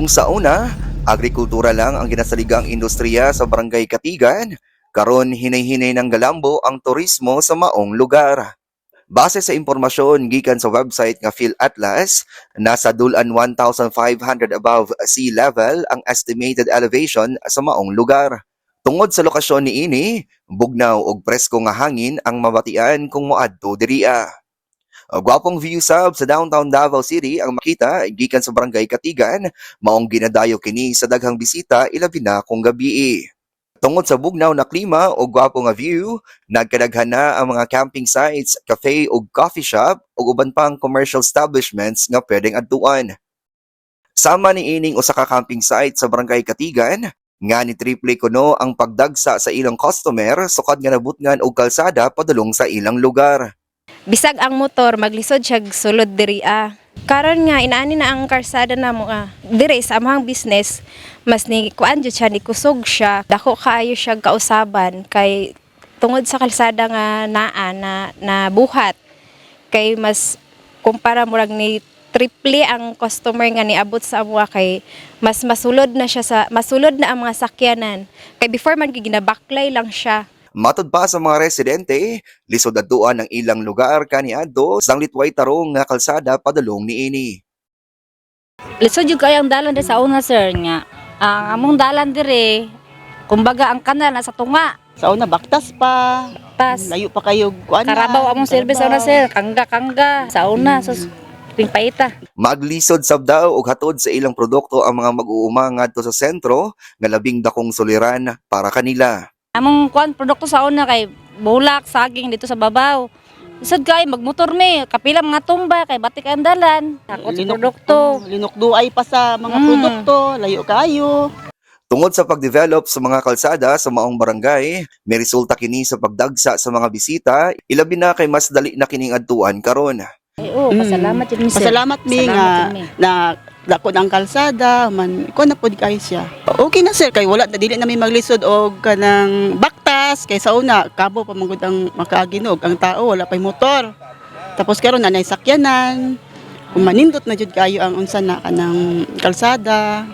Kung sa una, agrikultura lang ang ginasaligang industriya sa barangay Katigan, karon hinay-hinay ng galambo ang turismo sa maong lugar. Base sa impormasyon gikan sa website nga PhilAtlas, nasa dulan 1,500 above sea level ang estimated elevation sa maong lugar. Tungod sa lokasyon ni ini, bugnaw og presko nga hangin ang mabatian kung moadto diriya. Uh, Gwapong view sub sa downtown Davao City ang makita gikan sa barangay Katigan, maong ginadayo kini sa daghang bisita ilabi na kung gabi. Tungod sa bugnaw na klima o gwapo nga view, nagkadaghan na ang mga camping sites, cafe o coffee shop o uban pang commercial establishments nga pwedeng adtuan. Sama ni ining usa ka camping site sa barangay Katigan, nga ni triple kuno ang pagdagsa sa ilang customer sukad nga nabutngan og kalsada padulong sa ilang lugar. Bisag ang motor maglisod siya sulod diri ah. Karon nga inaani na ang karsada na mo ah. Dire sa among business mas ni kuan jud siya ni kusog siya. Dako kaayo siya kausaban kay tungod sa kalsada nga naa na, na buhat kay mas kumpara murag ni triple ang customer nga niabot sa amwa kay mas masulod na siya sa masulod na ang mga sakyanan kay before man ginabaklay lang siya Matod pa sa mga residente, lisod adtuan ang ilang lugar kaniadto sang litway tarong nga kalsada padulong ni ini. Lisod yung kayang dalan sa una sir nga. Ang among dalan dire, kumbaga ang kanal nasa tunga. Sa una, baktas pa. Tas Layo pa kayo. Kuan na. karabaw among service sa una sir, kangga kangga sa una sus pingpaita. Maglisod sab daw og hatod sa ilang produkto ang mga mag-uuma ngadto sa sentro nga labing dakong suliran para kanila. Among kuan produkto sa una kay bulak, saging dito sa babaw. Lisod kay magmotor me, kapila mga tumba kay batik ang dalan. Takot sa produkto. oh, linukduay pa sa mga Mm. produkto. Layo kayo. Tungod sa pagdevelop sa mga kalsada sa maong barangay, may resulta kini sa pagdagsa sa mga bisita, ilabi na kay mas dali na kining adtuan karon. Ay, oh, Mm. pasalamat yun mi sir. Pasalamat mi nga yun, mi. na dako ng kalsada man ko na pod kay siya. Okay na sir kay wala na dili na mi maglisod og kanang baktas kay sa una kabo pa magud ang makaaginog ang tao wala pay motor. Tapos karon na nay sakyanan. Kung manindot na jud kayo ang unsa na kanang kalsada.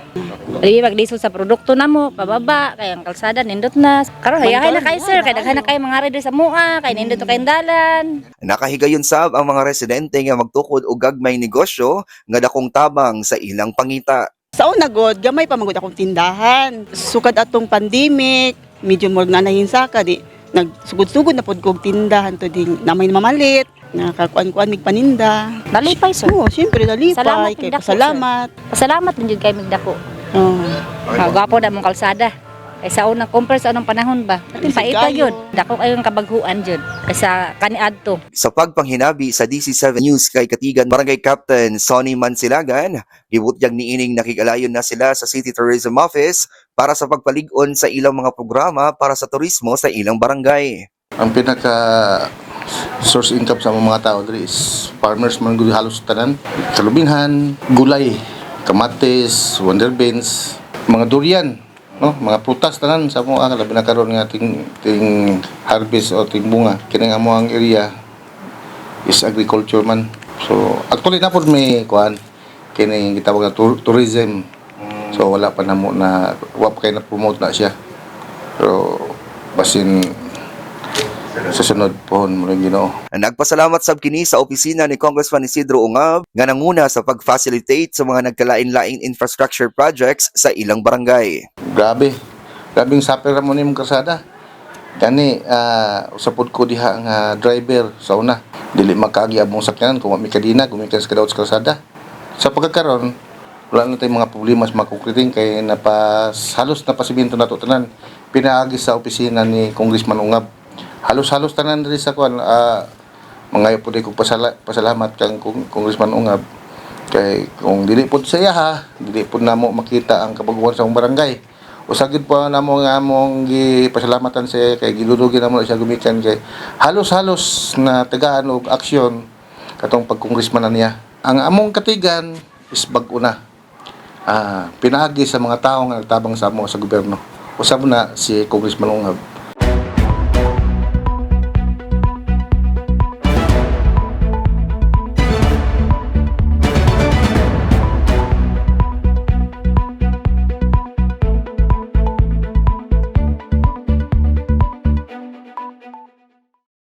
Dili maglisod sa produkto namo, pababa kay ang kalsada nindot na. Karon hayahay na kay sir, kay daghan na kay mga ready sa mua, kay nindot na kay dalan. Nakahigayon sab ang mga residente nga magtukod og gagmay negosyo nga dakong tabang sa ilang pangita. Sa una god, gamay pa magud akong tindahan. Sukad atong pandemic, medyo mo nanahin sa ka di nagsugod-sugod na pod kog tindahan to ding namay mamalit, nakakuan-kuan mig paninda. Nalipay sir. Oo, siyempre Salamat, dalipay kay Dako, pasalamat. Pasalamat din jud kay migdako. Oo. Ah, gwapo na mong kalsada. Kay sa unang compare sa unang panahon ba? Atin paita yun. Dako kayong kabaghuan jud. Kay sa kaniadto. Sa pagpanghinabi sa DC7 News kay Katigan Barangay Captain Sonny Mansilagan, gibutyag ni ining nakigalayon na sila sa City Tourism Office para sa pagpalig-on sa ilang mga programa para sa turismo sa ilang barangay. ang pinaka source income sa mga tao diri is farmers man gud halos tanan kalubinghan gulay kamatis wonder beans mga durian no? Mga prutas tanan sa mo labi na karon nga ting ting harvest o ting bunga. Kini amo ang area is agriculture man. So actually na pod may kuan kini gitawag na tur- tourism. So wala pa namo na wa pa kay na promote na siya. Pero basin sa sunod po mo rin ginoo. Nagpasalamat sab kini sa opisina ni Congressman Isidro Ungab nga nanguna sa pag-facilitate sa mga nagkalain-laing infrastructure projects sa ilang barangay. Grabe. Grabing saper mo ni kasada. Kani, uh, usapod ko diha nga driver sa una. Dili makaagi among sakyanan kung may kadina, gumikan sa kadawat sa kalsada. Sa pagkakaroon, wala na tayong mga problema sa mga kukriting kay napas, halos napasiminto na to tanan. Pinaagi sa opisina ni Congressman Ungab. Halos-halos tanan diri sa kwan, ah, mga po di ko pasala, pasalamat kang Kong- Congressman Ungab. Kay kung dili pud saya ha, dili pud namo makita ang kabaguhan sa barangay. Usagid pa namo nga among gipasalamatan sa kay gilulugin namo siya gumikan kay halos-halos na tagaan og aksyon katong pagkongresman na niya. Ang among katigan is bag-o na. Ah, pinagi sa mga tao nga nagtabang sa amo sa gobyerno. Usab na si Congressman Ungab.